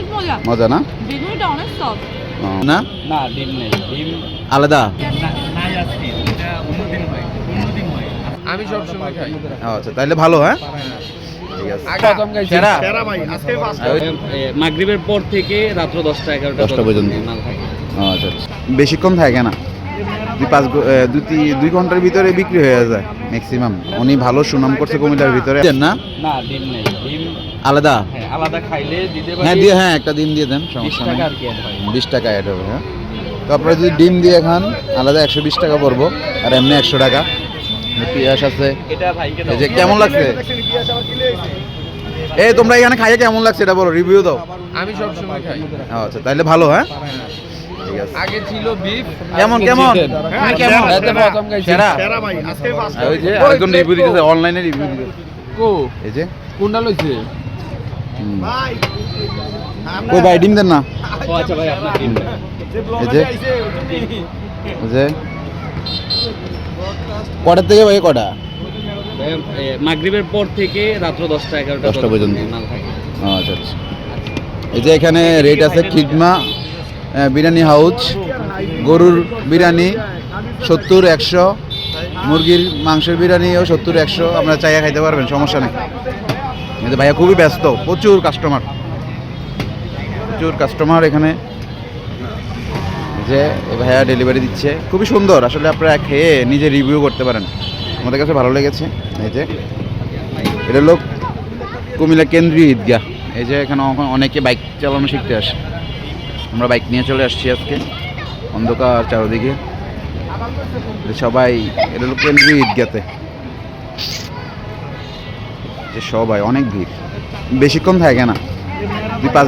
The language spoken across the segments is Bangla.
অনেক মজা। মজা না? বেগুনিটা অনেক সফট না? না ডিম নেই। ডিম আলাদা? নাই আজকে এটা অন্যদিন হয় অন্যদিন হয়। আমি সব সময় খাই আচ্ছা তাহলে ভালো হ্যাঁ? মাগরিবের পর থেকে রাত্র দশটা এগারোটা দশটা পর্যন্ত। আচ্ছা আচ্ছা। বেশিক্ষণ থাকে না? দুই পাঁচ দুই দুই ঘণ্টার ভিতরে বিক্রি হয়ে যায় ম্যাক্সিমাম উনি ভালো সুনাম করছে কুমিল্লার ভিতরে। না? না ডিম নেই। ডিম আলাদা? হ্যাঁ আলাদা খাইলে দিতে পারি। হ্যাঁ দিয়ে হ্যাঁ একটা ডিম দিয়ে দেন সমস্যা টাকা নেই। আর কি add হয়। বিশ টাকা অ্যাড হবে হ্যাঁ। তো আপনারা যদি ডিম দিয়ে খান আলাদা একশো বিশ টাকা পড়ব আর এমনি একশো টাকা। পিঁয়াজ আছে। এটা ভাইকে এই যে কেমন লাগছে? এই তোমরা এখানে খাইয়ে কেমন লাগছে? এটা বলো রিভিউ দাও। আমি সব সময় খাই আচ্ছা তাহলে ভালো হ্যাঁ? আগে ছিল বিফ কেমন কেমন? হ্যাঁ, কেমন? এতে প্রথম খাইছি সেরা। আর ওই যে রিভিউ দিতেছে অনলাইনে রিভিউ দিতেছে। কো? এই যে? কোনটা লইছে। কই ভাই। ডিম দেন না। ও আচ্ছা ভাই আপনার ডিম। এই যে? এই যে? কটার থেকে ভাই কটা? ভাই, মাগরিবের পর থেকে রাত্র দশটা এগারোটা দশটা পর্যন্ত। মাল থাকে। আচ্ছা আচ্ছা। এই যে এখানে রেট আছে খিদমা। বিরিয়ানি হাউস, গরুর বিরিয়ানি, সত্তর, একশো। মুরগির মাংসের বিরিয়ানিও সত্তর, একশো। আপনারা চাইয়া খাইতে পারবেন, সমস্যা নেই। কিন্তু ভাইয়া খুবই ব্যস্ত, প্রচুর কাস্টমার প্রচুর কাস্টমার এখানে। যে ভাইয়া ডেলিভারি দিচ্ছে। খুবই সুন্দর, আসলে আপনারা খেয়ে নিজে রিভিউ করতে পারেন। আমাদের কাছে ভালো লেগেছে, এই যে। এটা লোক কুমিল্লা কেন্দ্রীয় ঈদগাহ। এই যে এখানে অনেকে বাইক চালানো শিখতে আসে। আমরা বাইক নিয়ে চলে আসছি আজকে। অন্ধকার চারদিকে। সবাই এটা হলো কেন্দ্রীয় ঈদগাতে। যে সবাই অনেক ভিড়। বেশিক্ষণ থাকে না। দুই পাঁচ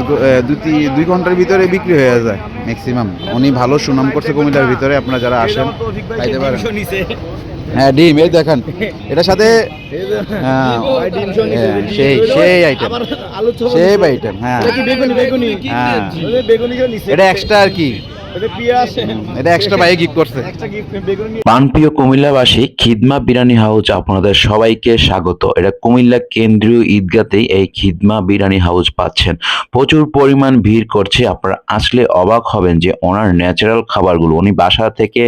দুই দুই ঘণ্টার ভিতরে বিক্রি হয়ে যায় ম্যাক্সিমাম উনি ভালো সুনাম করছে কুমিল্লার ভিতরে আপনারা যারা আসেন খাইতে পারেন। হ্যাঁ ডিম এই দেখেন। এটার সাথে হ্যাঁ, হ্যাঁ, সেই সেই আইটেম সেই আইটেম হ্যাঁ। হ্যাঁ। এটা এক্সট্রা আর কি? হুম, এটা এক্সট্রা বাইরে গিফট করছে। প্রাণপ্রিয় কুমিল্লাবাসী খিদমা বিরিয়ানি হাউস আপনাদের সবাইকে স্বাগত। এটা কুমিল্লা কেন্দ্রীয় ঈদগাতেই এই খিদমা বিরিয়ানি হাউস পাচ্ছেন। প্রচুর পরিমাণ ভিড় করছে। আপনারা আসলে অবাক হবেন যে ওনার ন্যাচারাল খাবারগুলো উনি বাসা থেকে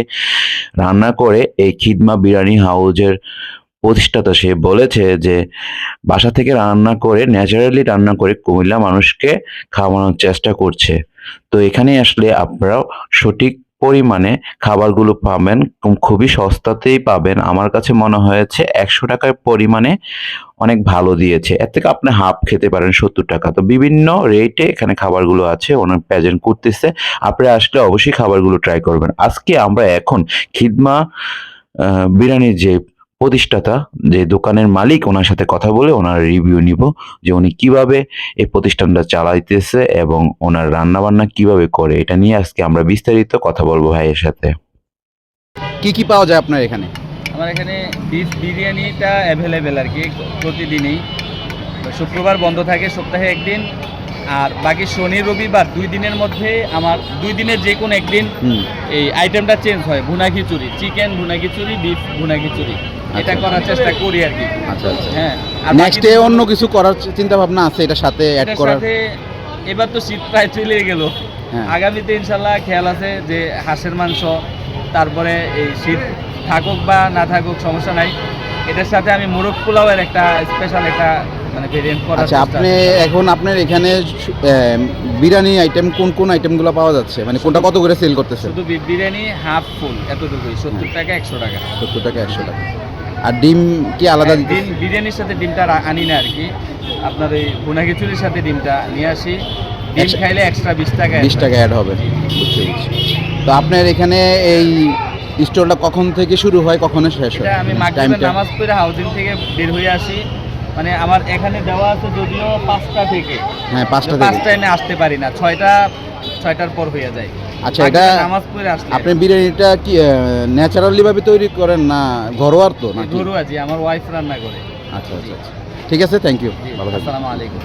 রান্না করে এই খিদমা বিরিয়ানি হাউসের প্রতিষ্ঠাতা সে বলেছে যে, বাসা থেকে রান্না করে ন্যাচারালি রান্না করে কুমিল্লা মানুষকে খাওয়ানোর চেষ্টা করছে। তো এখানে আসলে আপনারাও সঠিক পরিমাণে খাবারগুলো পাবেন, খুব- খুবই সস্তাতেই পাবেন। আমার কাছে মনে হয়েছে একশো টাকার পরিমাণে অনেক ভালো দিয়েছে। এর থেকে আপনি হাফ খেতে পারেন সত্তর টাকা। তো বিভিন্ন রেটে এখানে খাবারগুলো আছে ওনার প্রেজেন্ট করতেছে। আপনি আসলে অবশ্যই খাবারগুলো ট্রাই করবেন। আজকে আমরা এখন খিদমা বিরিয়ানির যে প্রতিষ্ঠাতা যে দোকানের মালিক ওনার সাথে কথা বলে ওনার রিভিউ নিব যে উনি কীভাবে এই প্রতিষ্ঠানটা চালাইতেছে এবং ওনার রান্না বান্না কীভাবে করে। এটা নিয়ে আজকে আমরা বিস্তারিত কথা বলব ভাইয়ের সাথে। কি কি পাওয়া যায় আপনার এখানে? আমার এখানে বিফ বিরিয়ানিটা অ্যাভেলেবেল আর কি প্রতিদিনই। শুক্রবার বন্ধ থাকে সপ্তাহে একদিন আর বাকি শনি রবিবার দুই দিনের মধ্যে আমার দুই দিনের যে কোনো একদিন এই আইটেমটা চেঞ্জ হয় ভুনা খিচুড়ি চিকেন ভুনা খিচুড়ি বিফ ভুনা খিচুড়ি। এটা আচ্ছা। করার চেষ্টা করি আর কি। আচ্ছা আচ্ছা। হ্যাঁ নেক্সট ডে অন্য কিছু করার চিন্তা ভাবনা আছে এটার সাথে অ্যাড করার? এবার তো শীত প্রায় চলে গেল। হ্যাঁ। আগামীতে ইনশাল্লাহ খেয়াল আছে যে হাঁসের মাংস তারপরে এই শীত থাকুক বা না থাকুক সমস্যা নাই। এটার সাথে আমি মোরগ পোলাওয়ের একটা স্পেশাল একটা মানে ভেরিয়েন্ট করার আচ্ছা আপনি এখন আপনার এখানে বিরিয়ানি আইটেম কোন কোন আইটেমগুলো পাওয়া যাচ্ছে? মানে কোনটা কত করে সেল করতেছে শুধু বিরিয়ানি হাফ ফুল এতটুকুই সত্তর টাকা একশো টাকা। সত্তর টাকা একশো টাকা। আর ডিম কি আলাদা হ্যাঁ, ডিম বিরিয়ানির সাথে ডিমটা আনি না আর কি। আপনার ওই ভুনা খিচুড়ির সাথে ডিমটা নিয়ে আসি। ডিম খাইলে এক্সট্রা বিশ টাকা বিশ টাকা অ্যাড হবে। বুঝছি তো আপনার এখানে এই স্টোরটা কখন থেকে শুরু হয় কখনো শেষ হয়? আমি মাগরিবের টাইমটা নামাজ পড়ে হাউজিং থেকে বের হয়ে আসি। মানে আমার এখানে দেওয়া আছে যদিও পাঁচটা থেকে। হ্যাঁ পাঁচটা থেকে। পাঁচটা এনে আসতে পারি না। ছয়টা ছয়টার পর হয়ে যায়। আচ্ছা এটা নামাজ পড়ে আসলে। আপনি বিরিয়ানিটা কি ন্যাচারালি ভাবে তৈরি করেন না ঘরোয়া তো নাকি? ঘরোয়া জি আমার ওয়াইফ রান্না করে। আচ্ছা আচ্ছা আচ্ছা। ঠিক আছে থ্যাংক ইউ ভালো থাকবেন। আসসালামু আলাইকুম।